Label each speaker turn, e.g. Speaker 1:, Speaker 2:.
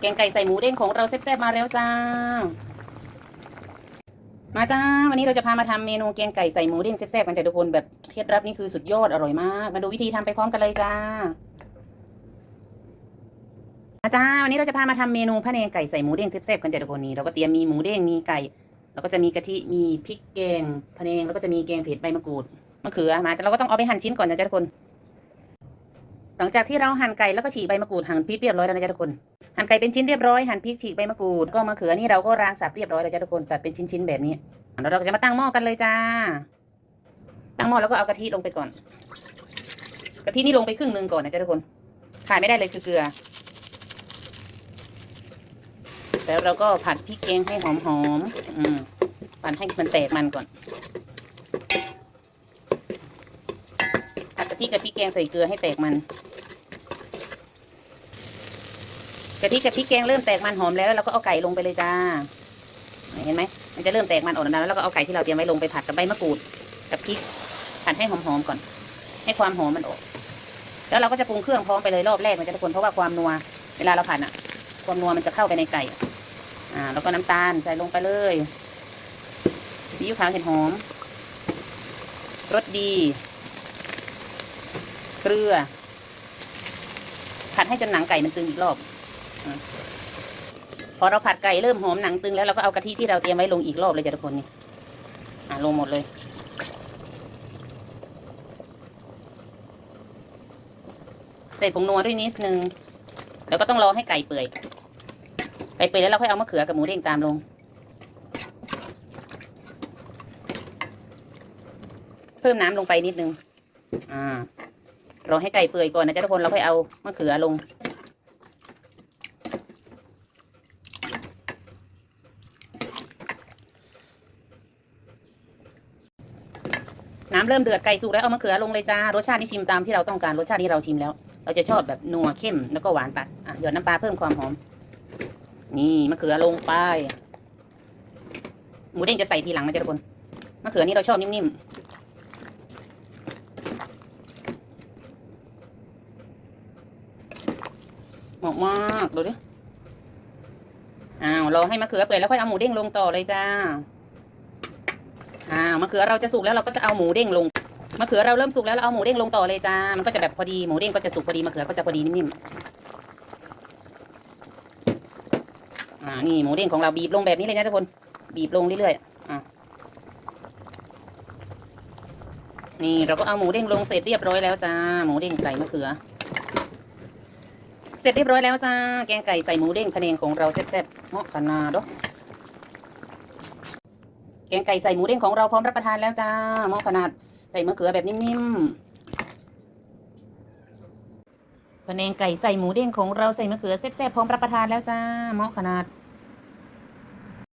Speaker 1: แกงไก่ใส่หมูเด้งของเราแซ่บๆมาแล้วจ้า มาจ้า วันนี้เราจะพามาทำเมนูแกงไก่ใส่หมูเด้งแซ่บๆกันจ้ะทุกคนแบบเคล็ดลับนี่คือสุดยอดอร่อยมาก มาดูวิธีทำไปพร้อมกันเลยจ้าอาจารย์วันนี้เราจะพามาทำเมนูพะเนงไก่ใส่หมูเด้งแซ่บๆกันจ้ะทุกคนนี่เราก็เตรียมมีหมูเด้งมีไก่แล้วก็จะมีกะทิมีพริกแกงพะเนงแล้วก็จะมีแกงเผ็ดใบมะกรูดมะเขือมาจ้าเราก็ต้องเอาไปหั่นชิ้นก่อนนะจ๊ะทุกคน หลังจากที่เราหั่นไก่แล้วก็ฉีกใบมะกรูดหั่นพริกเรียบร้อยแล้วนะจ๊ะทุกคน หั่นไก่เป็นชิ้นเรียบร้อยหั่นพริกฉีกใบมะกรูดก็มะเขือนี่เราก็รางสับเรียบร้อยแล้วจ้ะทุกคนตัดเป็นชิ้นๆแบบนี้แล้วเราก็จะมาตั้งหม้อกันเลยจ้า ตั้งหม้อแล้วก็เอากะทิลงไปก่อน กะทินี่ลงไปครึ่งหนึงก่อนนะจ๊ะทุกคนขาดไม่ได้เลยคือเกลือ แล้วเราก็ผัดพริกแกงให้หอมๆอืมผัดให้มันแตกมันก่อนผัดกะทิกับพริกแกงใส่เกลือให้แตกมัน กะทิกับพริกแกงเริ่มแตกมันหอมแล้วเราก็เอาไก่ลงไปเลยจ้า เห็นไหมมันจะเริ่มแตกมันออกแล้วแล้วเราก็เอาไก่ที่เราเตรียมไว้ลงไปผัดกับใบมะกรูดกับพริกผัดให้หอมๆก่อน ให้ความหอมมันออกแล้วเราก็จะปรุงเครื่องพร้อมไปเลยรอบแรกมันจะทุกคนเพราะว่าความนัวเวลาเราผัดอะ ความนัวมันจะเข้าไปในไก่อ่าแล้วก็น้ำตาลใส่ลงไปเลยซีอิ๊วขาวเห็ดหอมรสดี เกลือผัดให้จนหนังไก่มันตึงอีกรอบ พอเราผัดไก่เริ่มหอมหนังตึงแล้วเราก็เอากะทิที่เราเตรียมไว้ลงอีกรอบเลยจ้ะทุกคนนี่อ่าลงหมดเลยใส่ผงนัวด้วยนิดนึงแล้วก็ต้องรอให้ไก่เปื่อย ไก่เปื่อยแล้วเราค่อยเอามะเขือกับหมูเด้งตามลง เพิ่มน้ำลงไปนิดนึง อ่ารอให้ไก่เปื่อยก่อนนะจ๊ะทุกคนเราค่อยเอามะเขือลง น้ำเริ่มเดือดไก่สุกแล้วเอามะเขือลงเลยจ้ารสชาติที่ชิมตามที่เราต้องการรสชาติที่เราชิมแล้ว เราจะชอบแบบนัวเข้มแล้วก็หวานตัดอะหยดน้ำปลาเพิ่มความหอม นี่มะเขือลงไปหมูเด้งจะใส่ทีหลังนะจ๊ะทุกคนมะเขือนี่เราชอบนิ่มๆเหมาะมากดูดิอ้าวรอให้มะเขือเปื่อยแล้วค่อยเอาหมูเด้งลงต่อเลยจ้าามะเขือเราจะสุกแล้วเราก็จะเอาหมูเด้งลงมะเขือเราเริ่มสุกแล้วเราเอาหมูเด้งลงต่อเลยจ้ามันก็จะแบบพอดีหมูเด้งก็จะสุกพอดีมะเขือก็จะพอดีนิ่มๆอ่านี่หมูเด้งของเราบีบลงแบบนี้เลยนะทุกคนบีบลงเรื่อยๆอะนี่เราก็เอาหมูเด้งลงเสร็จเรียบร้อยแล้วจ้าหมูเด้งไก่มะเขือ เสร็จเรียบร้อยแล้วจ้าแกงไก่ใส่หมูเด้งพะเนงของเราแซ่บๆเหมาะขนาดเนาะ แกงไก่ใส่หมูเด้งของเราพร้อมรับประทานแล้วจ้าหม้อขนาดใส่มะเขือแบบนิ่มๆพะแนงไก่ใส่หมูเด้งของเราใส่มะเขือแซ่บๆพร้อมรับประทานแล้วจ้าหม้อขนาด